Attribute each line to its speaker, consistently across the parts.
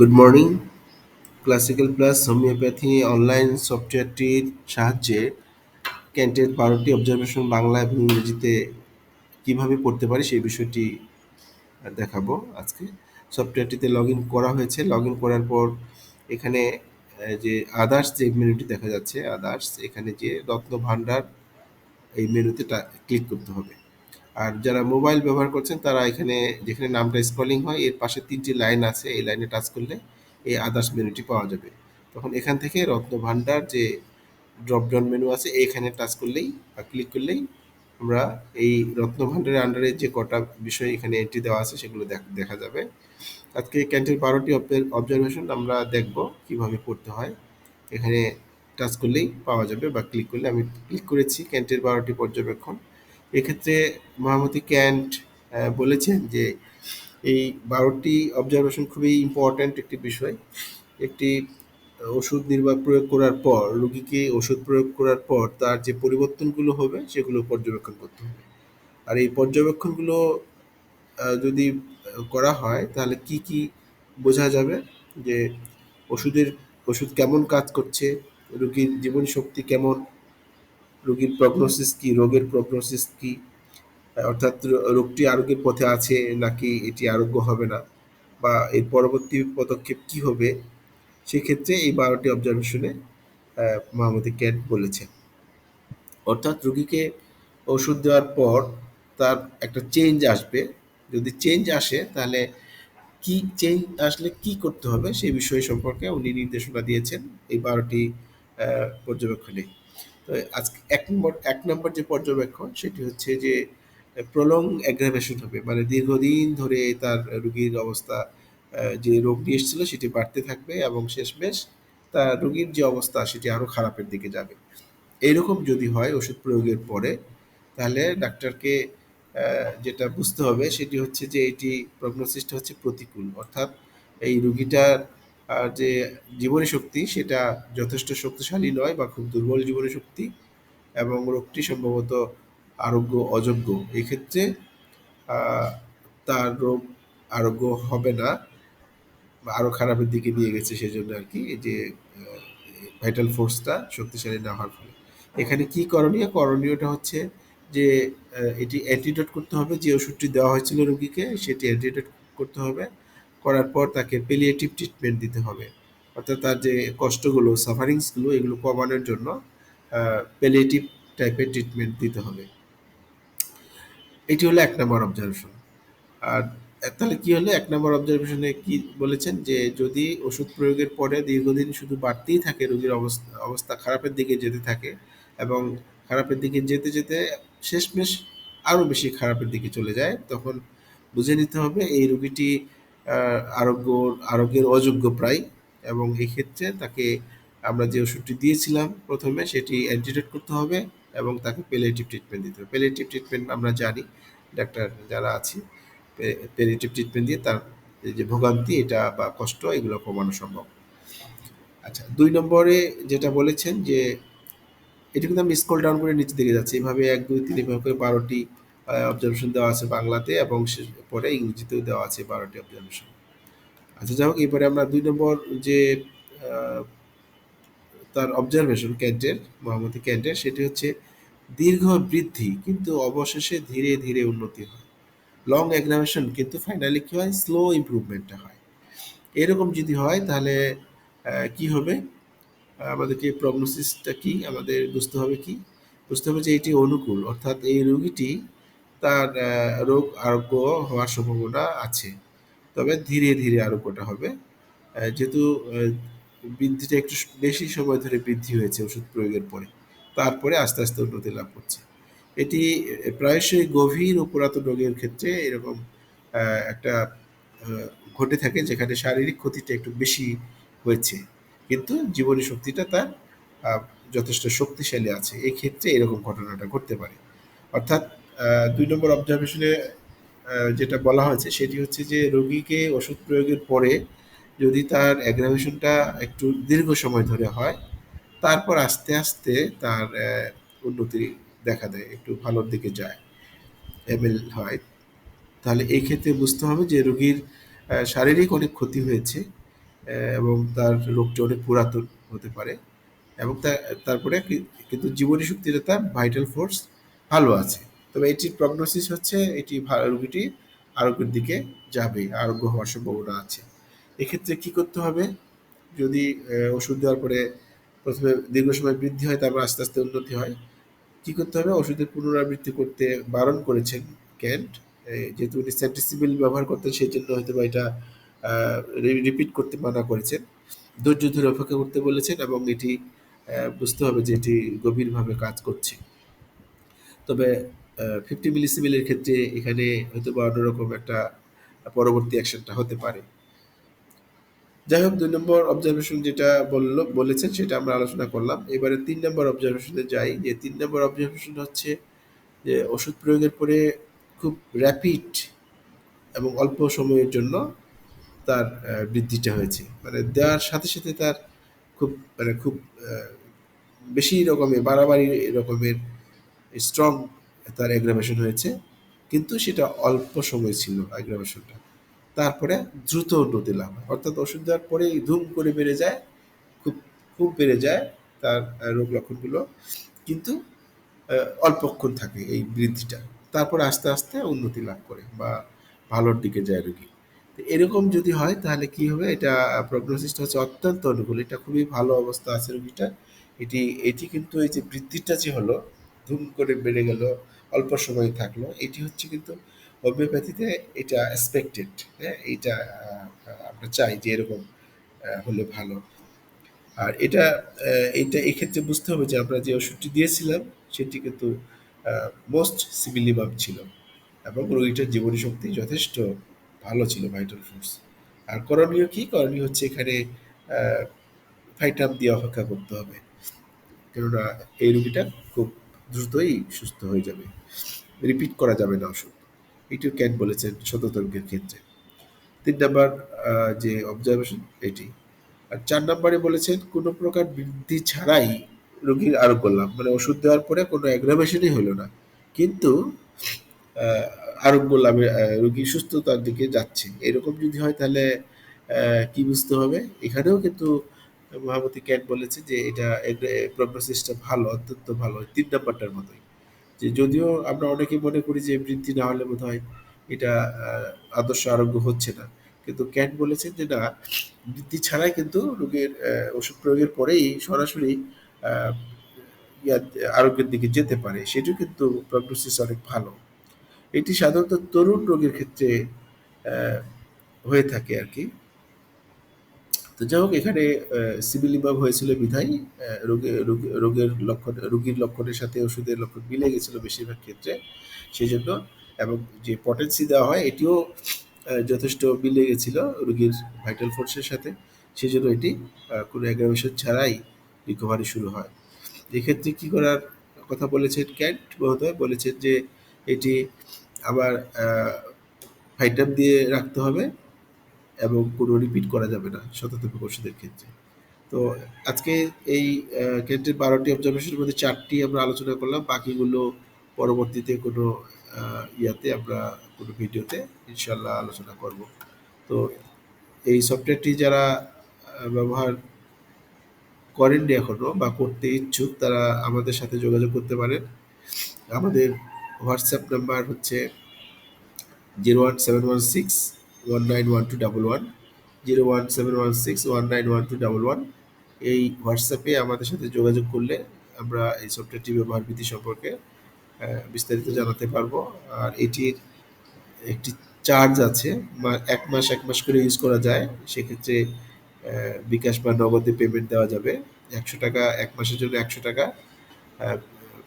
Speaker 1: Good morning classical plus homeopathy online সফটওয়্যারটির সাহায্যে ক্যান্টের বারোটি অবজারভেশন বাংলা এবং ইংরেজিতে কীভাবে পড়তে পারি সেই বিষয়টি দেখাবো আজকে। সফটওয়্যারটিতে লগ ইন করা হয়েছে। লগ ইন করার পর এখানে যে আদার্স যে মেনুটি দেখা যাচ্ছে আদার্স এখানে যে রত্ন ভাণ্ডার এই মেনুতে ক্লিক করতে হবে। আর যারা মোবাইল ব্যবহার করছেন, তারা এখানে, যেখানে নামটা স্ক্রলিং হয়, এর পাশে তিনটি লাইন আছে, এই লাইনে টাচ করলে এই আদার্স মেনুটি পাওয়া যাবে। তখন এখান থেকে রত্ন ভাণ্ডার যে ড্রপডাউন মেনু আছে, এইখানে টাচ করলেই বা ক্লিক করলেই আমরা এই রত্ন ভাণ্ডারের আন্ডারে যে কটা বিষয় এখানে এন্ট্রি দেওয়া আছে, সেগুলো দেখা যাবে। আজকে ক্যান্টের বারোটি অবজারভেশন আমরা দেখব কীভাবে পড়তে হয়। এখানে টাচ করলেই পাওয়া যাবে বা ক্লিক করলে আমি ক্লিক করেছি ক্যান্টের বারোটি পর্যবেক্ষণ। এক্ষেত্রে মহামতি ক্যান্ট বলেছেন যে এই বারোটি অবজারভেশন খুবই ইম্পর্ট্যান্ট একটি বিষয়। একটি ওষুধ নির্বাহ প্রয়োগ করার পর, রুগীকে ওষুধ প্রয়োগ করার পর তার যে পরিবর্তনগুলো হবে, সেগুলো পর্যবেক্ষণ করতে হবে। আর এই পর্যবেক্ষণগুলো যদি করা হয়, তাহলে কি কি বোঝা যাবে? যে ওষুধের, ওষুধ কেমন কাজ করছে? রুগীর জীবন শক্তি কেমন? রোগীর প্রগনোসিস কি, রোগের প্রগনোসিস কি? অর্থাৎ রোগটি আরোগ্যের পথে আছে নাকি এটি আরোগ্য হবে না? বা এর পরবর্তী পদক্ষেপ কি হবে? সেক্ষেত্রে এই বারোটি অবজারভেশনে মহামতি ক্যাট বলেছেন। অর্থাৎ রোগীকে ওষুধ দেওয়ার পর তার একটা চেঞ্জ আসবে। যদি চেঞ্জ আসে, তাহলে কি চেঞ্জ আসলে কি করতে হবে সেই বিষয় সম্পর্কে উনি নির্দেশনা দিয়েছেন এই বারোটি পর্যবেক্ষণে। আজকে এক নম্বর এক নম্বর যে পর্যবেক্ষণ, সেটি হচ্ছে যে, প্রলং অ্যাগ্রাভেশন হবে। মানে দীর্ঘদিন ধরে তার রুগীর অবস্থা যে রোগ নিয়ে এসেছিল, সেটি বাড়তে থাকবে এবং শেষমেশ তার রুগীর যে অবস্থা, সেটি আরও খারাপের দিকে যাবে। এইরকম যদি হয় ওষুধ প্রয়োগের পরে, তাহলে ডাক্তারকে যেটা বুঝতে হবে, সেটি হচ্ছে যে এটি প্রগনোসিসটা হচ্ছে প্রতিকূল। অর্থাৎ এই রুগীটার যে জীবনী শক্তি, সেটা যথেষ্ট শক্তিশালী নয় বা খুব দুর্বল জীবনী শক্তি এবং রোগটি সম্ভবত আরোগ্য, অযোগ্য। এক্ষেত্রে তার রোগ আরোগ্য হবে না, বা আরও খারাপের দিকে নিয়ে গেছে সেজন্য আর কি যে ভাইটাল ফোর্সটা শক্তিশালী না হওয়ার ফলে। এখানে কি করণীয়? করণীয়টা হচ্ছে যে এটি অ্যান্টিডোট করতে হবে, যে ওষুধটি দেওয়া হয়েছিল রোগীকে, সেটি অ্যান্টিডোট করতে হবে। করার পর তাকে পেলিয়েটিভ ট্রিটমেন্ট দিতে হবে। অর্থাৎ তার যে কষ্টগুলো সাফারিংসগুলো এগুলো কমানোর জন্য পেলিয়েটিভ টাইপের ট্রিটমেন্ট দিতে হবে। এটি হলো এক নম্বর অবজারভেশন আর তাহলে কি হলো? এক নম্বর অবজারভেশনে কি বলেছেন যে, যদি ওষুধ প্রয়োগের পরে দীর্ঘদিন শুধু বাড়তেই থাকে রোগীর অবস্থা অবস্থা খারাপের দিকে যেতে থাকে এবং খারাপের দিকে যেতে যেতে শেষমেশ আরও বেশি খারাপের দিকে চলে যায়, তখন বুঝে নিতে হবে এই রোগীটি আরোগ্য, আরোগ্যের অযোগ্য প্রায়। এবং এক্ষেত্রে তাকে আমরা যে ওষুধটি দিয়েছিলাম প্রথমে, সেটি অ্যান্টিডোট করতে হবে এবং তাকে পেলেটিভ ট্রিটমেন্ট দিতে হবে। পেলেটিভ ট্রিটমেন্ট আমরা জানি, ডাক্তার যারা আছি পেলেটিভ ট্রিটমেন্ট দিয়ে তার যে ভোগান্তি, এটা বা কষ্ট, এগুলো কমানো সম্ভব। আচ্ছা দুই নম্বরে যেটা বলেছেন যে, এটি কিন্তু আমি স্কল ডাউন করে নিচে দিকে যাচ্ছি। এভাবে এক, দুই, তিন, এভাবে করে বারোটি অবজারভেশন দেওয়া আছে বাংলাতে এবং পরে ইংরেজিতেও দেওয়া আছে বারোটি অবজারভেশন আচ্ছা যাই হোক এরপরে আমরা দুই নম্বর যে তার অবজারভেশন ক্যান্টের মোহাম্মদ ক্যান্টের সেটি হচ্ছে দীর্ঘ বৃদ্ধি কিন্তু অবশেষে ধীরে ধীরে উন্নতি হয়। লং এক্সামিনেশন কিন্তু ফাইনালি কী হয়? স্লো ইম্প্রুভমেন্টটা হয়। এরকম যদি হয়, তাহলে কি হবে? আমাদেরকে প্রগনোসিসটা কি? আমাদের বুঝতে হবে কি? বুঝতে হবে যে এটি অনুকূল, অর্থাৎ এই রোগীটি তার রোগ আরোগ্য হওয়ার সম্ভাবনা আছে। তবে ধীরে ধীরে আরোগ্যটা হবে। যেহেতু বৃদ্ধিটা একটু বেশি সময় ধরে বৃদ্ধি হয়েছে ওষুধ প্রয়োগের পরে, তারপরে আস্তে আস্তে উন্নতি লাভ করছে। এটি প্রায়শই গভীর ও পুরাতন রোগের ক্ষেত্রে এরকম একটা ঘটে থাকে যেখানে শারীরিক ক্ষতিটা একটু বেশি হয়েছে। কিন্তু জীবনী শক্তিটা তার যথেষ্ট শক্তিশালী আছে। এই ক্ষেত্রে এরকম ঘটনাটা ঘটতে পারে। অর্থাৎ দুই নম্বর অবজারভেশনে যেটা বলা হয়েছে, সেটি হচ্ছে যে রোগীকে ওষুধ প্রয়োগের পরে যদি তার অ্যাগ্রাভেশনটা একটু দীর্ঘ সময় ধরে হয়, তারপর আস্তে আস্তে তার উন্নতি দেখা দেয়, একটু ভালোর দিকে যায় এমএল হয়। তাহলে এই ক্ষেত্রে বুঝতে হবে যে রোগীর শারীরিক অনেক ক্ষতি হয়েছে এবং তার রোগটি অনেক পুরাতন হতে পারে, এবং তারপরে কিন্তু জীবনী শক্তিটা তার ভাইটাল ফোর্স ভালো আছে। তবে এটির প্রগনোসিস হচ্ছে এটি রোগীটি আরোগ্যের দিকে যাবে আরোগ্য হওয়ার সম্ভাবনা আছে। এক্ষেত্রে কি করতে হবে? যদি ওষুধ দেওয়ার পরে প্রথমে দীর্ঘ সময় বৃদ্ধি হয়, তারপর আস্তে আস্তে উন্নতি হয়, কি করতে হবে? ওষুধের পুনরাবৃত্তি করতে বারণ করেছেন ক্যান্ট যেহেতু উনি স্যান্টিসিবিল ব্যবহার করতেন, সেই জন্য হয়তো বা এটা রিপিট করতে মানা করেছেন। ধৈর্য ধরে অপেক্ষা করতে বলেছেন এবং এটি বুঝতে হবে যে এটি গভীরভাবে কাজ করছে। তবে ফিফটি মিলিসিমিলের ক্ষেত্রে এখানে হয়তো বা অন্যরকম একটা পরবর্তী অ্যাকশনটা হতে পারে। যাই হোক, দুই নম্বর অবজারভেশন যেটা বলল, বলেছেন, সেটা আমরা আলোচনা করলাম। এবারে তিন নম্বর অবজারভেশনে যাই। যে তিন নম্বর অবজারভেশন হচ্ছে যে ওষুধ প্রয়োগের পরে খুব র্যাপিড এবং অল্প সময়ের জন্য তার বৃদ্ধিটা হয়েছে। মানে দেওয়ার সাথে সাথে তার খুব মানে খুব বেশি রকমের, বাড়াবাড়ি রকমের স্ট্রং তার অ্যাগ্রাভেশন হয়েছে, কিন্তু সেটা অল্প সময় ছিল অ্যাগ্রাভেশনটা তারপরে দ্রুত উন্নতি লাভ হয়। অর্থাৎ ওষুধ দেওয়ার পরেই ধুম করে বেড়ে যায়, খুব খুব বেড়ে যায় তার রোগ লক্ষণগুলো। কিন্তু অল্পক্ষণ থাকে এই বৃদ্ধিটা। তারপরে আস্তে আস্তে উন্নতি লাভ করে বা ভালোর দিকে যায় রোগী। তো এরকম যদি হয় তাহলে কি হবে? এটা প্রগনোসিসটা হচ্ছে অত্যন্ত অনুকূল। এটা খুবই ভালো অবস্থা আছে রোগীটা এটি এটি কিন্তু এই যে বৃদ্ধিটা যে হলো ধুম করে বেড়ে গেল, অল্প সময় থাকল। এটি হচ্ছে কিন্তু হোমিওপ্যাথিতে এটা এক্সপেক্টেড হ্যাঁ? এইটা আমরা চাই যে এরকম হলে ভালো। আর এটা এইটা এক্ষেত্রে বুঝতে হবে যে আমরা যে ওষুধটি দিয়েছিলাম, সেটি কিন্তু মোস্ট সিমিলিমাম ছিল এবং রোগীটার জীবনী শক্তি যথেষ্ট ভালো ছিল ভাইটাল ফোর্স আর করণীয় কি? করণীয় হচ্ছে এখানে ফাইটাম দিয়ে অপেক্ষা করতে হবে। কেননা এই রুগীটা খুব দ্রুতই সুস্থ হয়ে যাবে। রিপিট করা যাবে না ওষুধ। এটিও ক্যান বলেছেন শততর্কের ক্ষেত্রে। তিন নাম্বার যে অবজারভেশন এটি। আর চার নাম্বারে বলেছেন, কোনো প্রকার বৃদ্ধি ছাড়াই রোগীর আরোগ্য লাভ মানে ওষুধ দেওয়ার পরে কোনো অ্যাগ্রাভেশনই হলো না। কিন্তু আরোগ্য লাভে রোগী সুস্থতার দিকে যাচ্ছে। এরকম যদি হয় তাহলে কি বুঝতে হবে? এখানেও কিন্তু মহামতি ক্যাট বলেছে যে এটা প্রগনোসিসটা ভালো, অত্যন্ত ভালো, তিন নাম্বারটার মতোই। যে যদিও আমরা অনেকে মনে করি যে বৃদ্ধি না হলে বোধ হয় এটা আদর্শ আরোগ্য হচ্ছে না। কিন্তু ক্যাট বলেছেন যে না, বৃদ্ধি ছাড়াই কিন্তু রোগের ওষুধ প্রয়োগের পরেই সরাসরি আরোগ্যের দিকে যেতে পারে। সেটিও কিন্তু প্রগনোসিস অনেক ভালো। এটি সাধারণত তরুণ রোগের ক্ষেত্রে হয়ে থাকে আর কি। তো যাই হোক, এখানে সিভিল সিবিলিমাব হয়েছিল বিধায় রোগে, রোগে- রোগের লক্ষণ, রোগীর লক্ষণের সাথে ওষুধের লক্ষণ মিলে গেছিল বেশিরভাগ ক্ষেত্রে সেই জন্য এবং যে পটেন্সি দেওয়া হয়, এটিও যথেষ্ট মিলে গেছিল রোগীর ভাইটাল ফোর্সের সাথে সেই জন্য এটি কোনো অ্যাগ্রাভেশন ছাড়াই রিকভারি শুরু হয়। এক্ষেত্রে কি করার কথা বলেছেন ক্যান্ট মহোদয়? বলেছেন যে, এটি আবার ফাইটাম দিয়ে রাখতে হবে। এবং কোনো রিপিট করা যাবে না শততম ওষুধের ক্ষেত্রে। তো আজকে এই কেন্দ্রের বারোটি অবজারভেশনের মধ্যে চারটি আমরা আলোচনা করলাম। বাকিগুলো পরবর্তীতে কোনো ইয়াতে আমরা কোনো ভিডিওতে ইনশাল্লাহ আলোচনা করব। তো এই সফটওয়্যারটি যারা ব্যবহার করেননি এখনও বা করতে ইচ্ছুক, তারা আমাদের সাথে যোগাযোগ করতে পারেন। আমাদের হোয়াটসঅ্যাপ নাম্বার হচ্ছে zero one seven one six one nine one two double one zero one seven one six one nine one two double one এই হোয়াটসঅ্যাপে আমাদের সাথে যোগাযোগ করলে আমরা এই সফটওয়্যারটি ব্যবহার বিধি সম্পর্কে বিস্তারিত জানাতে পারব। আর এটির একটি চার্জ আছে এক মাস এক মাস করে ইউজ করা যায়। সেক্ষেত্রে বিকাশ বা নগদে পেমেন্ট দেওয়া যাবে। একশো টাকা এক মাসের জন্য একশো টাকা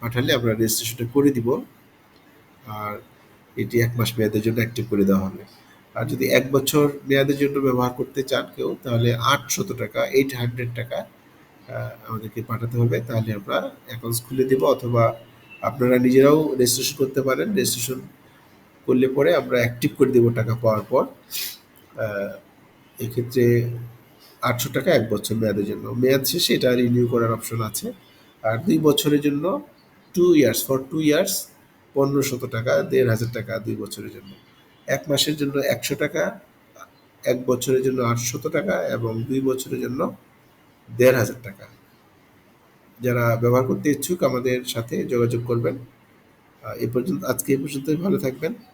Speaker 1: পাঠালে আমরা রেজিস্ট্রেশনটা করে দিব। আর এটি এক মাস মেয়াদের জন্য অ্যাক্টিভ করে দেওয়া হবে। আর যদি এক বছর মেয়াদের জন্য ব্যবহার করতে চান কেউ, তাহলে আটশত টাকা এইট হান্ড্রেড টাকা আমাদেরকে পাঠাতে হবে। তাহলে আমরা অ্যাকাউন্টস খুলে দেবো অথবা আপনারা নিজেরাও রেজিস্ট্রেশন করতে পারেন। রেজিস্ট্রেশন করলে পরে আমরা অ্যাক্টিভ করে দেবো টাকা পাওয়ার পর। এক্ষেত্রে আটশো টাকা এক বছর মেয়াদের জন্য। মেয়াদ শেষে এটা রিনিউ করার অপশন আছে। আর দুই বছরের জন্য two years for two years পনেরোশত টাকা, দেড় হাজার টাকা দুই বছরের জন্য। এক মাসের জন্য একশো টাকা, এক বছরের জন্য আটশত টাকা এবং দুই বছরের জন্য দেড় হাজার টাকা। যারা ব্যবহার করতে ইচ্ছুক আমাদের সাথে যোগাযোগ করবেন। এ পর্যন্ত, আজকে এ পর্যন্তই। ভালো থাকবেন।